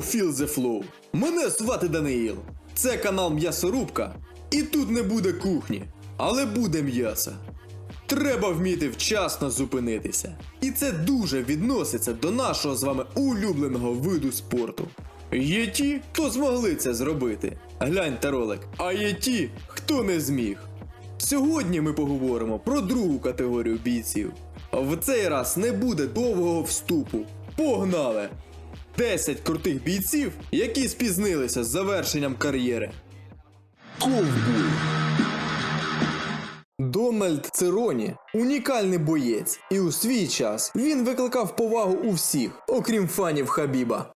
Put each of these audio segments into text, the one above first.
Feel the flow! Мене звати Даниїл. Це канал М'ясорубка. І тут не буде кухні, але буде м'ясо. Треба вміти вчасно зупинитися. І це дуже відноситься до нашого з вами улюбленого виду спорту. Є ті, хто змогли це зробити. Гляньте ролик. А є ті, хто не зміг. Сьогодні ми поговоримо про другу категорію бійців. В цей раз не буде довгого вступу. Погнали! 10 крутих бійців, які спізнилися з завершенням кар'єри. Ковбой. Дональд Цероні унікальний боєць, і у свій час він викликав повагу у всіх, окрім фанів Хабіба.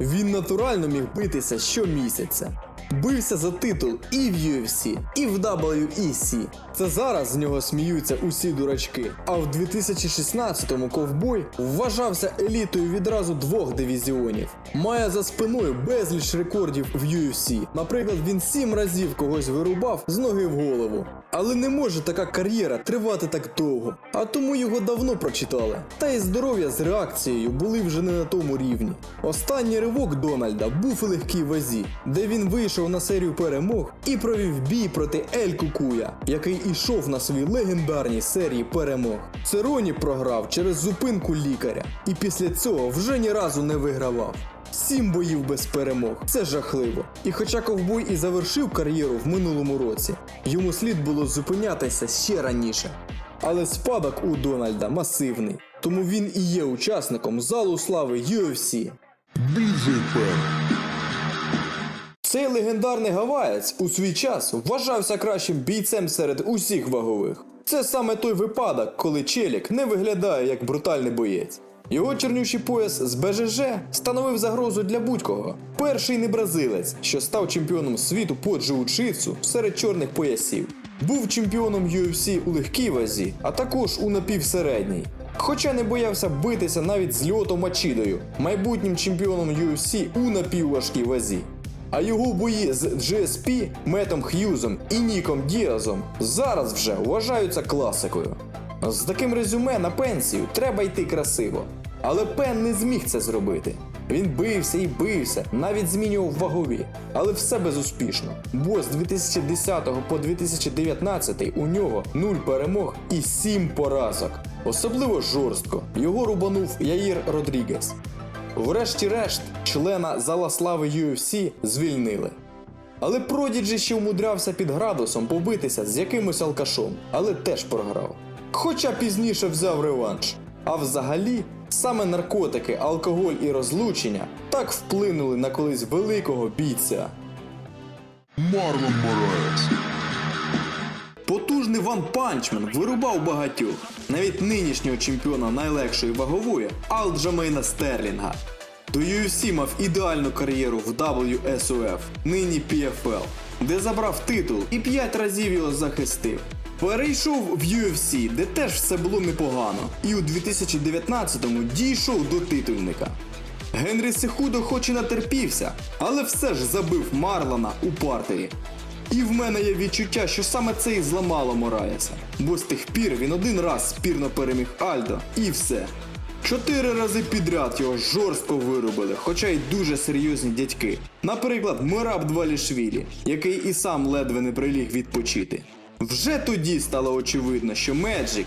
Він натурально міг битися щомісяця. Бився за титул і в UFC, і в WEC. Це зараз з нього сміються усі дурачки. А в 2016-му ковбой вважався елітою відразу двох дивізіонів. Має за спиною безліч рекордів в UFC. Наприклад, він сім разів когось вирубав з ноги в голову. Але не може така кар'єра тривати так довго, а тому його давно прочитали. Та й здоров'я з реакцією були вже не на тому рівні. Останній ривок Дональда був у легкій вазі, де він вийшов на серію перемог і провів бій проти Ель Кукуя, який ішов на своїй легендарній серії перемог. Цероні програв через зупинку лікаря, і після цього вже ні разу не вигравав. Сім боїв без перемог. Це жахливо. І хоча ковбой і завершив кар'єру в минулому році, йому слід було зупинятися ще раніше. Але спадок у Дональда масивний, тому він і є учасником залу слави UFC. BJP. Цей легендарний гаваєць у свій час вважався кращим бійцем серед усіх вагових. Це саме той випадок, коли Челік не виглядає як брутальний боєць. Його чорнючий пояс з БЖЖ становив загрозу для будь-кого. Перший не бразилець, що став чемпіоном світу по джиу-джитсу серед чорних поясів. Був чемпіоном UFC у легкій вазі, а також у напівсередній. Хоча не боявся битися навіть з Льото Мачідою, майбутнім чемпіоном UFC у напівважкій вазі. А його бої з GSP, Метом Х'юзом і Ніком Діазом зараз вже вважаються класикою. З таким резюме на пенсію треба йти красиво. Але Пен не зміг це зробити. Він бився і бився, навіть змінював вагові, але все безуспішно. Бо з 2010 по 2019 у нього 0 перемог і 7 поразок. Особливо жорстко його рубанув Яїр Родрігес. Врешті-решт, члена зала слави UFC звільнили. Але Продіджі ще умудрявся під градусом побитися з якимось алкашом, але теж програв. Хоча пізніше взяв реванш. А взагалі, саме наркотики, алкоголь і розлучення так вплинули на колись великого бійця. Марлон Мораес. Потужний Ван Панчмен вирубав багатьох, навіть нинішнього чемпіона найлегшої вагової Алджамейна Стерлінга. До UFC мав ідеальну кар'єру в WSOF, нині PFL, де забрав титул і 5 разів його захистив. Перейшов в UFC, де теж все було непогано, і у 2019-му дійшов до титульника. Генрі Сехудо хоч і натерпівся, але все ж забив Марлона у партері. І в мене є відчуття, що саме це і зламало Мораєса. Бо з тих пір він один раз спірно переміг Альдо і все. Чотири рази підряд його жорстко вирубили, хоча й дуже серйозні дядьки. Наприклад, Мираб Двалішвілі, який і сам ледве не приліг відпочити. Вже тоді стало очевидно, що Меджик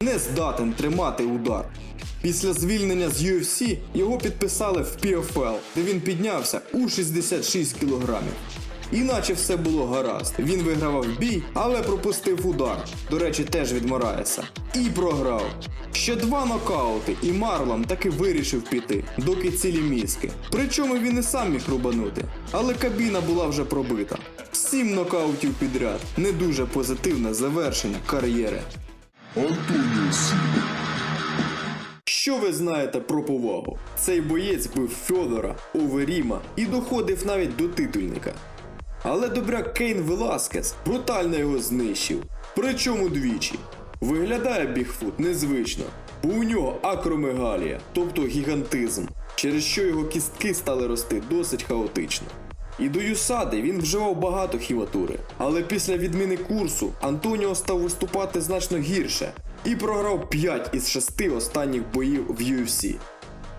не здатен тримати удар. Після звільнення з UFC його підписали в PFL, де він піднявся у 66 кілограмів. Іначе все було гаразд. Він вигравав бій, але пропустив удар. До речі, теж від Мораеса. І програв. Ще два нокаути, і Марлон таки вирішив піти, доки цілі мізки. Причому він і сам міг рубанути. Але кабіна була вже пробита. Сім нокаутів підряд. Не дуже позитивне завершення кар'єри. Антоніо Сіла. Що ви знаєте про повагу? Цей боєць бив Фьодора, Оверіма і доходив навіть до титульника. Але добряк Кейн Веласкес брутально його знищив. Причому двічі. Виглядає Бігфут незвично, бо у нього акромегалія, тобто гігантизм, через що його кістки стали рости досить хаотично. І до Юсади він вживав багато хіватури. Але після відміни курсу Антоніо став виступати значно гірше і програв 5 із 6 останніх боїв в UFC.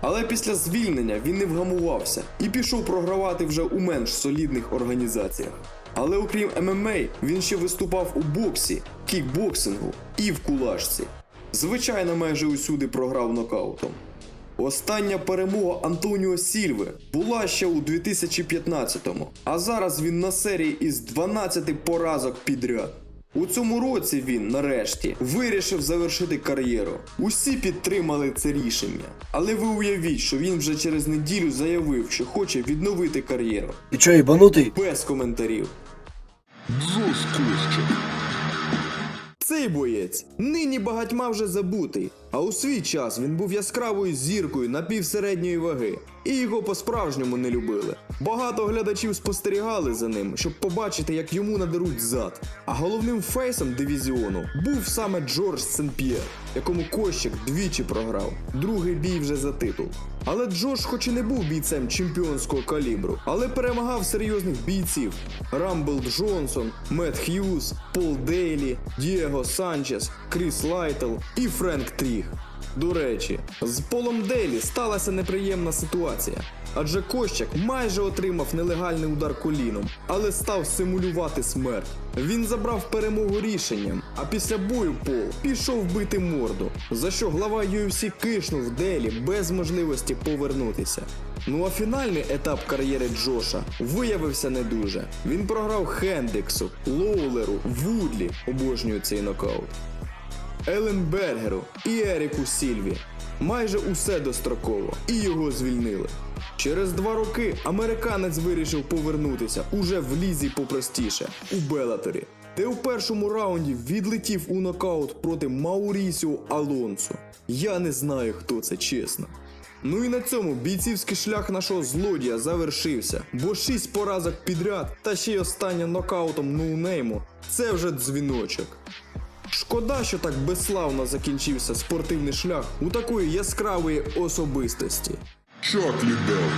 Але після звільнення він не вгамувався і пішов програвати вже у менш солідних організаціях. Але окрім ММА, він ще виступав у боксі, кікбоксингу і в кулашці. Звичайно, майже усюди програв нокаутом. Остання перемога Антоніо Сільви була ще у 2015-му, а зараз він на серії із 12 поразок підряд. У цьому році він, нарешті, вирішив завершити кар'єру. Усі підтримали це рішення. Але ви уявіть, що він вже через неділю заявив, що хоче відновити кар'єру. Ты чё, ебанутый? Без коментарів. Джош Костя. Цей боєць нині багатьма вже забутий, а у свій час він був яскравою зіркою напівсередньої ваги, і його по-справжньому не любили. Багато глядачів спостерігали за ним, щоб побачити, як йому надеруть зад. А головним фейсом дивізіону був саме Джордж Сен-П'єр, якому Кощик двічі програв. Другий бій вже за титул. Але Джош, хоч і не був бійцем чемпіонського калібру, але перемагав серйозних бійців: Рамбл Джонсон, Мет Х'юз, Пол Дейлі, Дієго Санчес, Кріс Лайтл і Френк Тріг. До речі, з Полом Дейлі сталася неприємна ситуація. Адже Кощак майже отримав нелегальний удар коліном, але став симулювати смерть. Він забрав перемогу рішенням, а після бою Пол пішов бити морду, за що глава UFC кишнув Делі без можливості повернутися. Ну а фінальний етап кар'єри Джоша виявився не дуже. Він програв Хендріксу, Лоулеру, Вудлі, обожнюю цей нокаут. Еленбергеру і Еріку Сільві. Майже усе достроково, і його звільнили. Через два роки американець вирішив повернутися уже в лізі попростіше у Белаторі, де у першому раунді відлетів у нокаут проти Маурісіо Алонсо. Я не знаю, хто це чесно. Ну і на цьому бійцівський шлях нашого злодія завершився, бо шість поразок підряд та ще й остання нокаутом ноунейму це вже дзвіночок. Шкода, що так безславно закінчився спортивний шлях у такої яскравої особистості. Чак Лідел.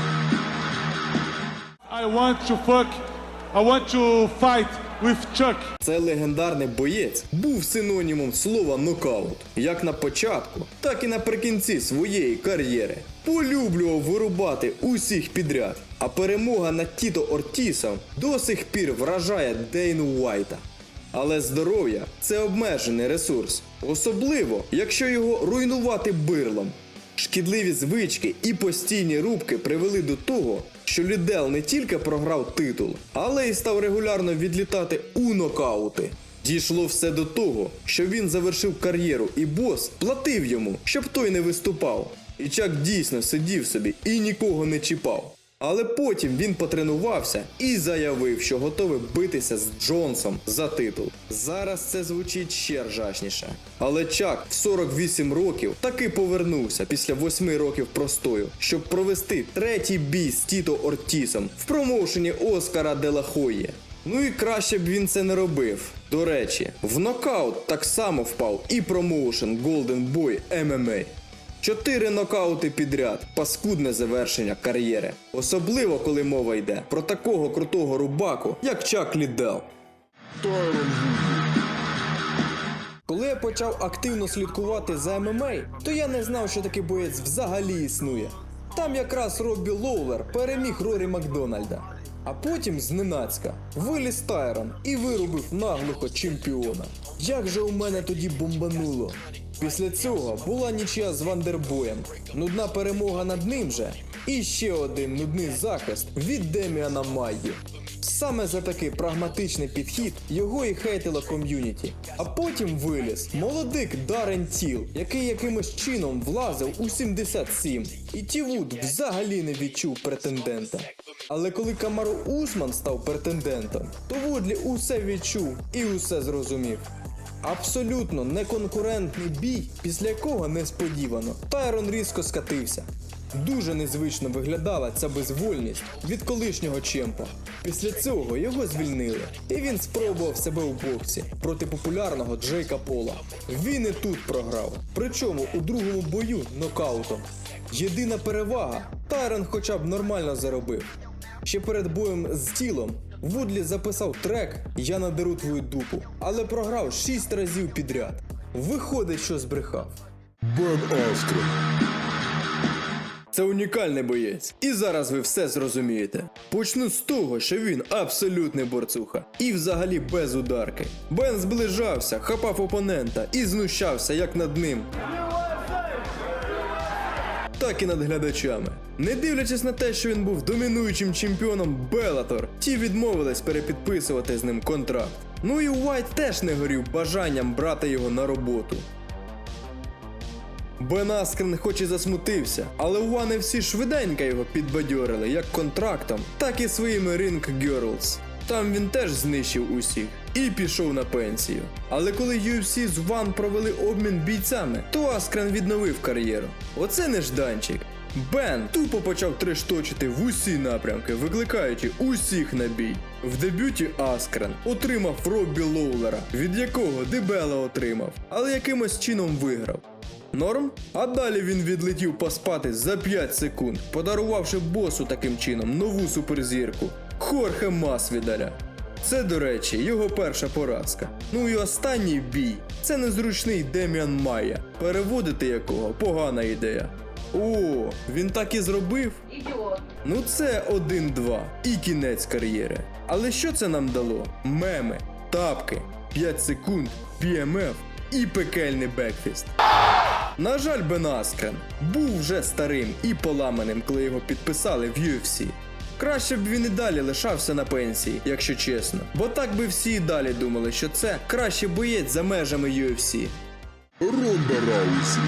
I want to fuck. I want to fight with Chuck. Цей легендарний боєць був синонімом слова нокаут, як на початку, так і наприкінці своєї кар'єри. Полюблював вирубати усіх підряд, а перемога над Тіто Ортісом до сих пір вражає Дейну Уайта. Але здоров'я це обмежений ресурс, особливо якщо його руйнувати бирлом. Шкідливі звички і постійні рубки привели до того, що Лідел не тільки програв титул, але й став регулярно відлітати у нокаути. Дійшло все до того, що він завершив кар'єру, і бос платив йому, щоб той не виступав. І Чак дійсно сидів собі і нікого не чіпав. Але потім він потренувався і заявив, що готовий битися з Джонсом за титул. Зараз це звучить ще ржачніше. Але Чак в 48 років таки повернувся після 8 років простою, щоб провести третій бій з Тіто Ортісом в промоушені Оскара Делахої. Ну і краще б він це не робив. До речі, в нокаут так само впав і промоушен Golden Boy MMA. Чотири нокаути підряд, паскудне завершення кар'єри. Особливо, коли мова йде про такого крутого рубаку, як Чак Лідел. Коли я почав активно слідкувати за ММА, то я не знав, що такий боєць взагалі існує. Там якраз Роббі Лоулер переміг Рорі Макдональда. А потім зненацька виліз Тайрон і вирубив наглухо чемпіона. Як же у мене тоді бомбануло? Після цього була нічия з Вандербоєм, нудна перемога над ним же, і ще один нудний захист від Деміана Майї. Саме за такий прагматичний підхід його і хейтило ком'юніті. А потім виліз молодик Дарен Тіл, який якимось чином влазив у 77. І Тівуд взагалі не відчув претендента. Але коли Камару Усман став претендентом, то Вудлі усе відчув і усе зрозумів. Абсолютно неконкурентний бій, після якого несподівано Тайрон різко скатився. Дуже незвично виглядала ця безвольність від колишнього чемпа. Після цього його звільнили, і він спробував себе у боксі проти популярного Джейка Пола. Він і тут програв, причому у другому бою нокаутом. Єдина перевага Тайрон хоча б нормально заробив. Ще перед боєм з тілом Вудлі записав трек Я надеру твою дупу, але програв 6 разів підряд. Виходить, що збрехав. Бен Аскрен. Це унікальний боєць. І зараз ви все зрозумієте. Почну з того, що він абсолютний борцуха. І взагалі без ударки. Бен зближався, хапав опонента і знущався як над ним. Так над глядачами. Не дивлячись на те, що він був домінуючим чемпіоном Белатор, ті відмовились перепідписувати з ним контракт. Ну і Уайт теж не горів бажанням брати його на роботу. Бен Аскрен хоч і засмутився, але Уани всі швиденько його підбадьорили як контрактом, так і своїми Ring Girls. Там він теж знищив усіх і пішов на пенсію. Але коли UFC з One провели обмін бійцями, то Аскрен відновив кар'єру. Оце нежданчик. Бен тупо почав трешточити в усі напрямки, викликаючи усіх на бій. В дебюті Аскрен отримав Роббі Лоулера, від якого Дебела отримав, але якимось чином виграв. Норм? А далі він відлетів поспати за 5 секунд, подарувавши босу таким чином нову суперзірку Хорхе Масвідаля. Це, до речі, його перша поразка. Ну і останній бій це незручний Деміан Майя, переводити якого погана ідея. О, він так і зробив? Ідіот. Ну це 1-2 і кінець кар'єри. Але що це нам дало? Меми, тапки, 5 секунд, BMF і пекельний бекфіст. На жаль, Бен Аскрен був вже старим і поламаним, коли його підписали в UFC. Краще б він і далі лишався на пенсії, якщо чесно. Бо так би всі і далі думали, що це кращий боєць за межами UFC. Ронда Раусі.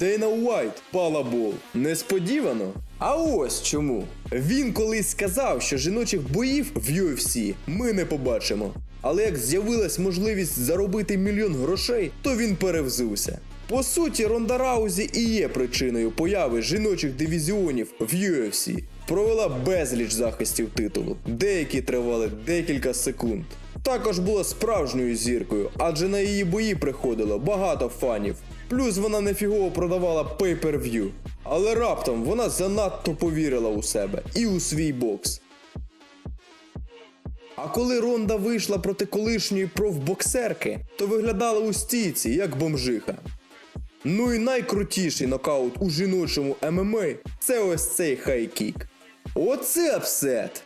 Дейна Уайт палабол. Несподівано. А ось чому. Він колись сказав, що жіночих боїв в UFC ми не побачимо. Але як з'явилась можливість заробити мільйон грошей, то він перевзувся. По суті, Ронда Раузі і є причиною появи жіночих дивізіонів в UFC. Провела безліч захистів титулу, деякі тривали декілька секунд. Також була справжньою зіркою, адже на її бої приходило багато фанів. Плюс вона нефігово продавала pay-per-view. Але раптом вона занадто повірила у себе і у свій бокс. А коли Ронда вийшла проти колишньої профбоксерки, то виглядала у стійці як бомжиха. Ну і найкрутіший нокаут у жіночому ММА це ось цей хайкік. Оце апсет!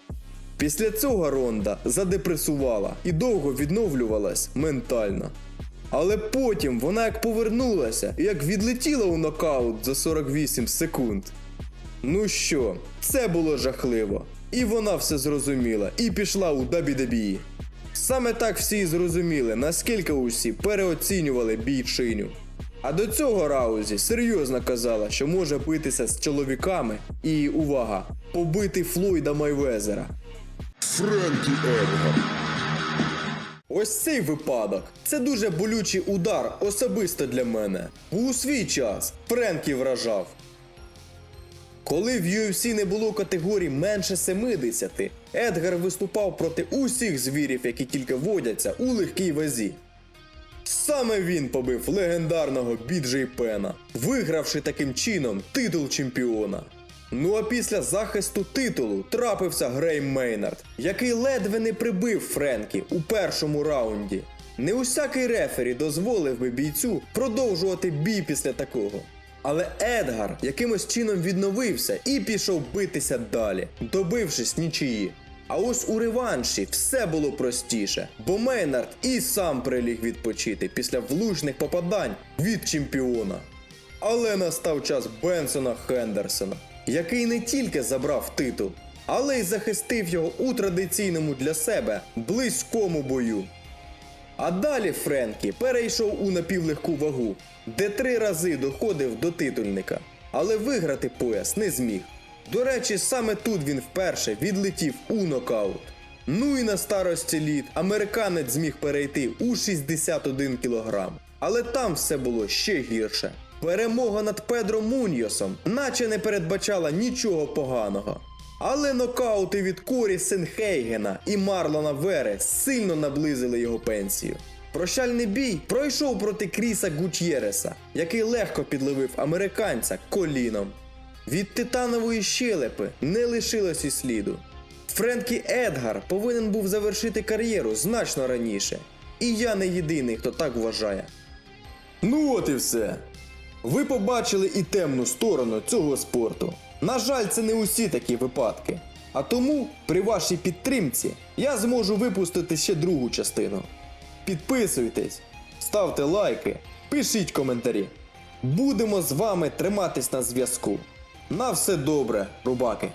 Після цього Ронда задепресувала і довго відновлювалась ментально. Але потім вона як повернулася, і як відлетіла у нокаут за 48 секунд. Ну що, це було жахливо. І вона все зрозуміла і пішла у WWE. Саме так всі і зрозуміли, наскільки усі переоцінювали бійчиню. А до цього Раузі серйозно казала, що може битися з чоловіками і, увага, побити Флойда Майвезера. Френкі Едгар. Ось цей випадок. Це дуже болючий удар особисто для мене. У свій час Френкі вражав. Коли в UFC не було категорій менше 70, Едгар виступав проти усіх звірів, які тільки водяться у легкій вазі. Саме він побив легендарного Біджей Пена, вигравши таким чином титул чемпіона. Ну а після захисту титулу трапився Грей Мейнард, який ледве не прибив Френкі у першому раунді. Не усякий рефері дозволив би бійцю продовжувати бій після такого. Але Едгар якимось чином відновився і пішов битися далі, добившись нічиї. А ось у реванші все було простіше, бо Мейнард і сам приліг відпочити після влучних попадань від чемпіона. Але настав час Бенсона Хендерсона, який не тільки забрав титул, але й захистив його у традиційному для себе близькому бою. А далі Френкі перейшов у напівлегку вагу, де три рази доходив до титульника, але виграти пояс не зміг. До речі, саме тут він вперше відлетів у нокаут. Ну і на старості літ американець зміг перейти у 61 кг. Але там все було ще гірше. Перемога над Педро Муньйосом наче не передбачала нічого поганого. Але нокаути від Корі Сенхейгена і Марлона Вере сильно наблизили його пенсію. Прощальний бій пройшов проти Кріса Гутьєреса, який легко підловив американця коліном. Від титанової щелепи не лишилось і сліду. Френкі Едгар повинен був завершити кар'єру значно раніше. І я не єдиний, хто так вважає. Ну от і все. Ви побачили і темну сторону цього спорту. На жаль, це не усі такі випадки. А тому, при вашій підтримці, я зможу випустити ще другу частину. Підписуйтесь, ставте лайки, пишіть коментарі. Будемо з вами триматись на зв'язку. На все добре, рубаки!